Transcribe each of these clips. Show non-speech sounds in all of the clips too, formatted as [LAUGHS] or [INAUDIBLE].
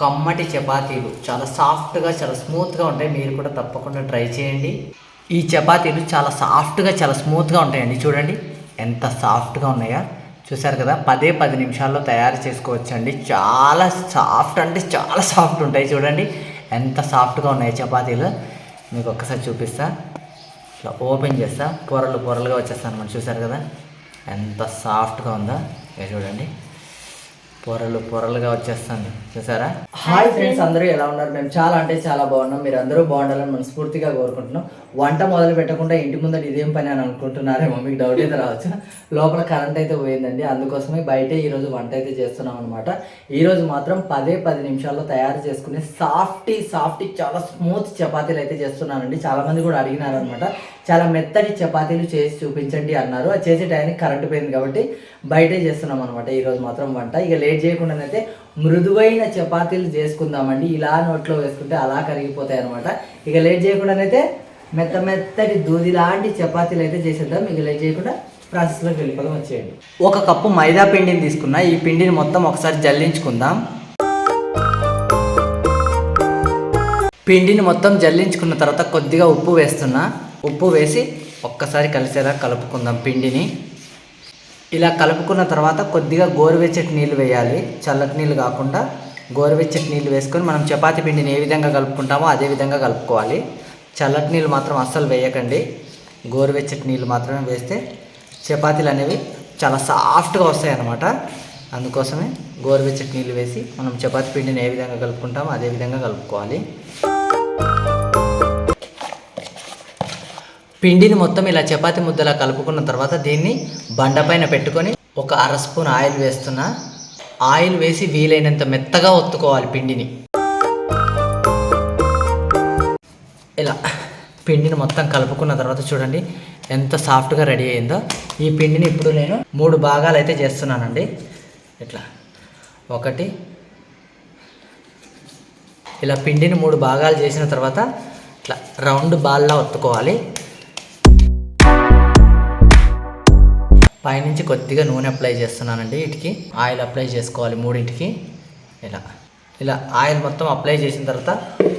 కమ్మటి చపాతీలు. చాలా సాఫ్ట్గా చాలా స్మూత్గా ఉంటాయి. మీరు కూడా తప్పకుండా ట్రై చేయండి. ఈ చపాతీలు చాలా సాఫ్ట్గా చాలా స్మూత్గా ఉంటాయండి. చూడండి ఎంత సాఫ్ట్గా ఉన్నాయా. చూసారు కదా పదే పది నిమిషాల్లో తయారు చేసుకోవచ్చండి. చాలా సాఫ్ట్ అంటే చాలా సాఫ్ట్ ఉంటాయి. చూడండి ఎంత సాఫ్ట్గా ఉన్నాయి చపాతీలు. మీకు ఒక్కసారి చూపిస్తా. ఇట్లా ఓపెన్ చేస్తా. పొరలు పొరలుగా వచ్చేస్తాను మనం చూసారు కదా ఎంత సాఫ్ట్గా ఉందో. చూడండి పొరలు పొరలుగా వచ్చేస్తుంది. చూసారా? హాయ్ ఫ్రెండ్స్ అందరూ ఎలా ఉన్నారు? మేము చాలా అంటే చాలా బాగున్నాం. మీరు అందరూ బాగుండాలని మనస్ఫూర్తిగా కోరుకుంటున్నాం. వంట మొదలు పెట్టకుండా ఇంటి ముందర ఇదేం పని అని అనుకుంటున్నారేమో మీకు డౌట్ అయితే రావచ్చు. లోపల కరెంట్ అయితే పోయిందండి. అందుకోసమే బయటే ఈరోజు వంట అయితే చేస్తున్నాం అనమాట ఈరోజు మాత్రం పదే పది నిమిషాల్లో తయారు చేసుకునే సాఫ్టీ సాఫ్టీ చాలా స్మూత్ చపాతీలు అయితే చేస్తున్నానండి. చాలా మంది కూడా అడిగినారు అనమాట చాలా మెత్తటి చపాతీలు చేసి చూపించండి అన్నారు. అది చేసే టైంకి కరెంట్ పోయింది కాబట్టి బయటే చేస్తున్నాం అనమాట ఈరోజు మాత్రం వంట. ఇక లేట్ చేయకుండానైతే మృదువైన చపాతీలు చేసుకుందామండి. ఇలా నోట్లో వేసుకుంటే అలా కరిగిపోతాయి అనమాట ఇక లేట్ చేయకుండానైతే మెత్త మెత్తటి దూది లాంటి చపాతీలు అయితే చేసేద్దాం. ఇక లేట్ చేయకుండా ప్రాసెస్లోకి వెళ్ళిపోదాం వచ్చేయండి. ఒక కప్పు మైదా పిండిని తీసుకున్నా. ఈ పిండిని మొత్తం ఒకసారి జల్లించుకుందాం. పిండిని మొత్తం జల్లించుకున్న తర్వాత కొద్దిగా ఉప్పు వేస్తున్నా. ఉప్పు వేసి ఒక్కసారి కలిసేలా కలుపుకుందాం పిండిని. ఇలా కలుపుకున్న తర్వాత కొద్దిగా గోరువెచ్చటి నీళ్ళు వేయాలి. చల్లటి నీళ్ళు కాకుండా గోరువెచ్చటి నీళ్ళు వేసుకొని మనం చపాతి పిండిని ఏ విధంగా కలుపుకుంటామో అదే విధంగా కలుపుకోవాలి. చల్లటి నీళ్ళు మాత్రం అస్సలు వేయకండి. గోరువెచ్చటి నీళ్ళు మాత్రమే వేస్తే చపాతీలు అనేవి చాలా సాఫ్ట్గా వస్తాయి అన్నమాట అందుకోసమే గోరువెచ్చటి నీళ్ళు వేసి మనం చపాతి పిండిని ఏ విధంగా కలుపుకుంటామో అదే విధంగా కలుపుకోవాలి. పిండిని మొత్తం ఇలా చపాతి ముద్దలా కలుపుకున్న తర్వాత దీన్ని బండపైన పెట్టుకొని ఒక అర స్పూన్ ఆయిల్ వేస్తున్నా. ఆయిల్ వేసి వీలైనంత మెత్తగా ఒత్తుకోవాలి పిండిని. ఇలా పిండిని మొత్తం కలుపుకున్న తర్వాత చూడండి ఎంత సాఫ్ట్గా రెడీ అయిందో. ఈ పిండిని ఇప్పుడు నేను మూడు భాగాలు అయితే చేస్తున్నానండి. ఇట్లా ఒకటి ఇలా పిండిని మూడు భాగాలు చేసిన తర్వాత ఇట్లా రౌండ్ బాల్లా ఒత్తుకోవాలి. పైనుంచి కొద్దిగా నూనె అప్లై చేస్తున్నానండి వీటికి ఆయిల్ అప్లై చేసుకోవాలి మూడింటికి. ఇలా. ఇలా ఆయిల్ మొత్తం అప్లై చేసిన తర్వాత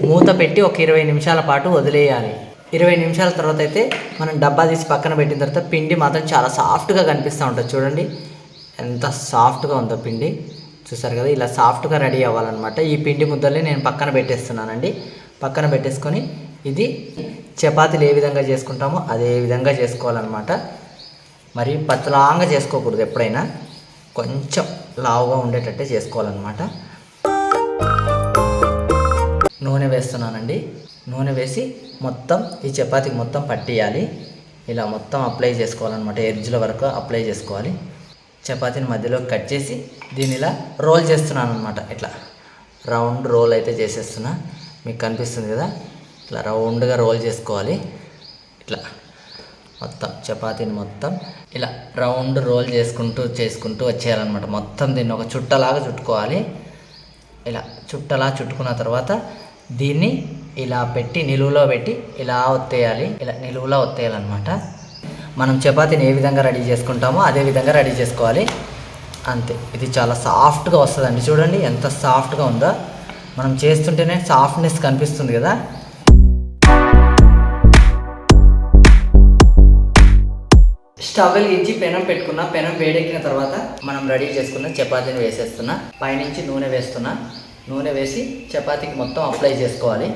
మూత పెట్టి ఒక ఇరవై నిమిషాల పాటు వదిలేయాలి. ఇరవై నిమిషాల తర్వాత అయితే మనం డబ్బా తీసి పక్కన పెట్టిన తర్వాత పిండి మాత్రం చాలా సాఫ్ట్గా కనిపిస్తూ ఉంటుంది. చూడండి. ఎంత సాఫ్ట్గా ఉందో పిండి. చూసారు కదా ఇలా సాఫ్ట్గా రెడీ అవ్వాలన్నమాట. ఈ పిండి ముద్దల్ని నేను పక్కన పెట్టేస్తున్నానండి. పక్కన పెట్టేసుకొని ఇది చపాతీలు ఏ విధంగా చేసుకుంటామో అదే విధంగా చేసుకోవాలన్నమాట. మరి పతలాంగా చేసుకోకూడదు ఎప్పుడైనా. కొంచెం లావుగా ఉండేటట్టే చేసుకోవాలన్నమాట. నూనె వేస్తున్నానండి. నూనె వేసి మొత్తం ఈ చపాతీకి మొత్తం పట్టేయాలి. ఇలా మొత్తం అప్లై చేసుకోవాలన్నమాట. ఎడ్జ్ల వరకు అప్లై చేసుకోవాలి. చపాతీని మధ్యలో కట్ చేసి దీన్ని ఇలా రోల్ చేస్తున్నాను అనమాట ఇట్లా రౌండ్ రోల్ అయితే చేసేస్తున్నా. మీకు కనిపిస్తుంది కదా? ఇట్లా రౌండ్గా రోల్ చేసుకోవాలి. ఇట్లా మొత్తం చపాతీని మొత్తం ఇలా రౌండ్ రోల్ చేసుకుంటూ చేసుకుంటూ వచ్చేయాలన్నమాట. మొత్తం దీన్ని ఒక చుట్టలాగా చుట్టుకోవాలి. ఇలా చుట్టలా చుట్టుకున్న తర్వాత దీన్ని ఇలా పెట్టి నిలువులో పెట్టి ఇలా ఒత్తేయాలి. ఇలా నిలువులో ఒత్తేయాలన్నమాట. మనం చపాతీని ఏ విధంగా రెడీ చేసుకుంటామో అదే విధంగా రెడీ చేసుకోవాలి. అంతే. ఇది చాలా సాఫ్ట్గా వస్తుందండి. చూడండి ఎంత సాఫ్ట్గా ఉందో. మనం చేస్తుంటేనే సాఫ్ట్నెస్ కనిపిస్తుంది కదా. స్టవ్ వెలిగించి పెనం పెట్టుకున్న పెనం వేడెక్కిన తర్వాత మనం రెడీ చేసుకున్న చపాతీని వేసేస్తున్నా. పైనుంచి నూనె వేస్తున్నా. నూనె వేసి చపాతీకి మొత్తం అప్లై చేసుకోవాలి.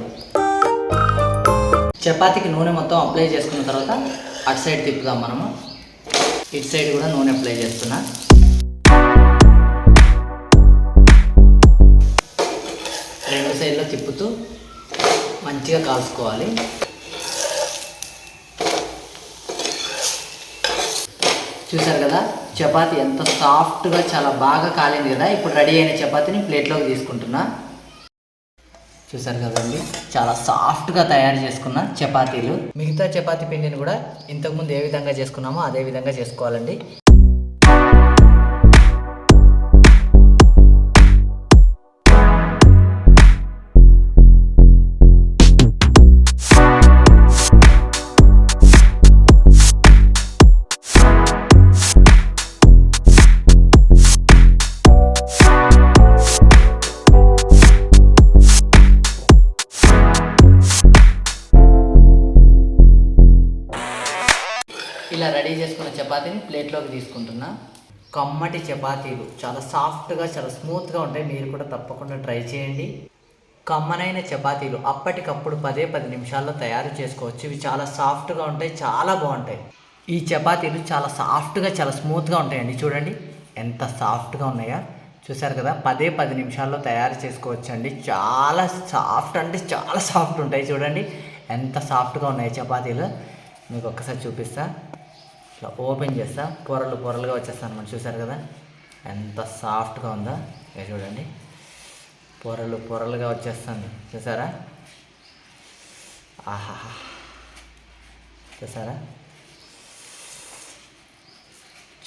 చపాతీకి నూనె మొత్తం అప్లై చేసుకున్న తర్వాత అటు సైడ్ తిప్పుదాం మనము. ఇటు సైడ్ కూడా నూనె అప్లై చేస్తున్నా. రెండు సైడ్లో తిప్పుతూ మంచిగా కాల్చుకోవాలి. చూసారు కదా చపాతి ఎంత సాఫ్ట్గా చాలా బాగా కాలింది కదా ఇప్పుడు రెడీ అయిన చపాతీని ప్లేట్లోకి తీసుకుంటున్నా. చూసారు కదండి చాలా సాఫ్ట్గా తయారు చేసుకున్న చపాతీలు. మిగతా చపాతీ పిండిని కూడా ఇంతకుముందు ఏ విధంగా చేసుకున్నామో అదే విధంగా చేసుకోవాలండి. ఇలా రెడీ చేసుకున్న చపాతీని ప్లేట్లోకి తీసుకుంటున్నా. కమ్మటి చపాతీలు. చాలా సాఫ్ట్గా చాలా స్మూత్గా ఉంటాయి. మీరు కూడా తప్పకుండా ట్రై చేయండి. కమ్మనైన చపాతీలు అప్పటికప్పుడు పదే పది నిమిషాల్లో తయారు చేసుకోవచ్చు. ఇవి చాలా సాఫ్ట్గా ఉంటాయి చాలా బాగుంటాయి. ఈ చపాతీలు చాలా సాఫ్ట్గా చాలా స్మూత్గా ఉంటాయండి. చూడండి ఎంత సాఫ్ట్గా ఉన్నాయా. చూసారు కదా పదే పది నిమిషాల్లో తయారు చేసుకోవచ్చు అండి చాలా సాఫ్ట్ అంటే చాలా సాఫ్ట్ ఉంటాయి. చూడండి ఎంత సాఫ్ట్గా ఉన్నాయి చపాతీలు. మీకు ఒక్కసారి చూపిస్తా. ఇట్లా ఓపెన్ చేస్తా పొరలు పొరలుగా వచ్చేస్తాను మనం చూసారు కదా? ఎంత సాఫ్ట్గా ఉందో? ఇక చూడండి. పొరలు పొరలుగా వచ్చేస్తుంది. చూసారా ఆహా చూసారా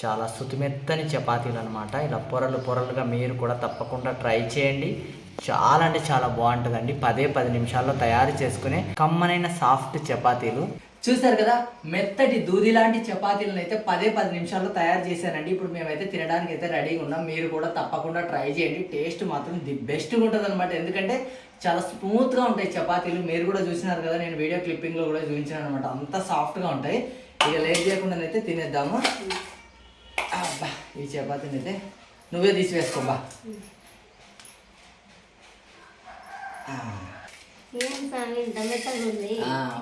చాలా శుతిమెత్తని చపాతీలు అనమాట ఇలా పొరలు పొరలుగా మీరు కూడా తప్పకుండా ట్రై చేయండి. చాలా అంటే చాలా బాగుంటుందండి. పదే పది నిమిషాల్లో తయారు చేసుకునే కమ్మనైన సాఫ్ట్ చపాతీలు. చూసారు కదా మెత్తటి దూది లాంటి చపాతీలను అయితే పదే పది నిమిషాల్లో తయారు చేశానండి ఇప్పుడు మేమైతే తినడానికి అయితే రెడీగా ఉన్నాం. మీరు కూడా తప్పకుండా ట్రై చేయండి. టేస్ట్ మాత్రం ది బెస్ట్గా ఉంటుంది అనమాట ఎందుకంటే చాలా స్మూత్గా ఉంటాయి చపాతీలు. మీరు కూడా చూసినారు కదా నేను వీడియో క్లిప్పింగ్లో కూడా చూపించాను అనమాట అంత సాఫ్ట్గా ఉంటాయి. ఇక లేట్ చేయకుండా అయితే తినేద్దాము. అబ్బా ఈ చపాతీని అయితే నువ్వే తీసి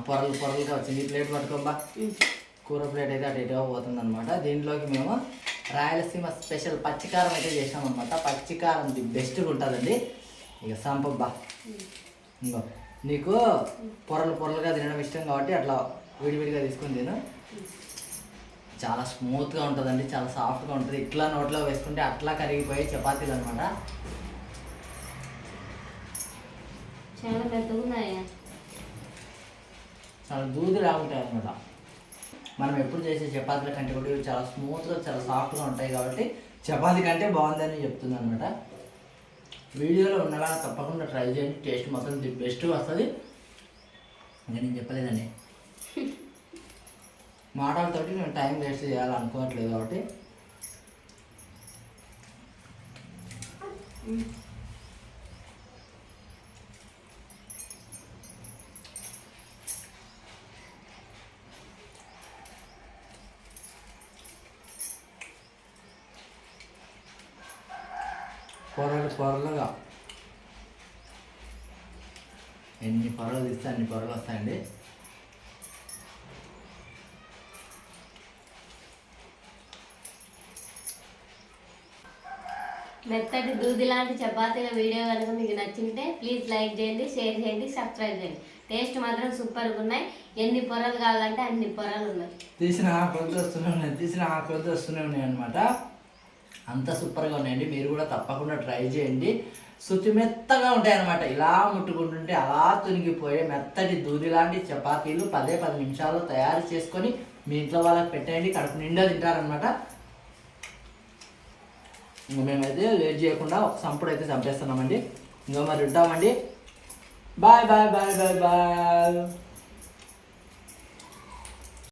పొరలు పొరలుగా వచ్చింది. ఈ ప్లేట్ పట్టుకోబ్బా కూర ప్లేట్ అయితే అటు ఇటుగా పోతుంది అనమాట దీంట్లోకి మేము రాయలసీమ స్పెషల్ పచ్చికారం అయితే చేసాం అనమాట పచ్చికారం ది బెస్ట్గా ఉంటుందండి. ఇక సంపబ్బా ఇంకో. నీకు పొరలు పొరలుగా తినడం ఇష్టం కాబట్టి అట్లా విడివిడిగా తీసుకొని తిను. చాలా స్మూత్గా ఉంటుందండి. చాలా సాఫ్ట్గా ఉంటుంది. ఇట్లా నోట్లో వేసుకుంటే అట్లా కరిగిపోయే చపాతీలు అనమాట చాలా మెత్తగా ఉన్నాయా? చాలా దూదిలా ఉంటాయి అనమాట మనం ఎప్పుడు చేసే చపాతీల కంటే కూడా ఇవి చాలా స్మూత్గా చాలా సాఫ్ట్గా ఉంటాయి కాబట్టి చపాతీ కంటే బాగుందని చెప్తుంది అనమాట వీడియోలో ఉన్నలా తప్పకుండా ట్రై చేయండి. టేస్ట్ మాత్రం ది బెస్ట్ వస్తుంది. ఇంకా నేను చెప్పలేదండి. [LAUGHS] మాటలతోటి నేను టైం వేస్ట్ చేయాలనుకోవట్లేదు కాబట్టి. పొరలు పొరలుగా ఎన్ని పొరలు తీస్తే అన్ని పొరలు వస్తాయండి. మెత్తటి దూది లాంటి చపాతీల వీడియో కనుక మీకు నచ్చింటే ప్లీజ్ లైక్ చేయండి షేర్ చేయండి సబ్స్క్రైబ్ చేయండి. టేస్ట్ మాత్రం సూపర్గా ఉన్నాయి. ఎన్ని పొరలు కావాలంటే అన్ని పొరలు ఉన్నాయి. తీసిన ఆ కొద్ది వస్తూనే ఉన్నాయి. తీసిన ఆ కొద్ది వస్తూనే ఉన్నాయి అనమాట అంత సూపర్గా ఉన్నాయండి. మీరు కూడా తప్పకుండా ట్రై చేయండి. శుచి మెత్తగా ఉంటాయన్నమాట. ఇలా ముట్టుకుంటుంటే అలా తునిగిపోయే మెత్తటి దూది లాంటి చపాతీలు పదే పది నిమిషాల్లో తయారు చేసుకొని మీ ఇంట్లో వాళ్ళకి పెట్టేయండి. కడుపు నిండా తింటారనమాట ఇంకా మేమైతే లేట్ చేయకుండా ఒక సంపుడు అయితే చంపేస్తున్నామండి. ఇంకా మరి ఉంటామండి. Bye bye bye bye bye.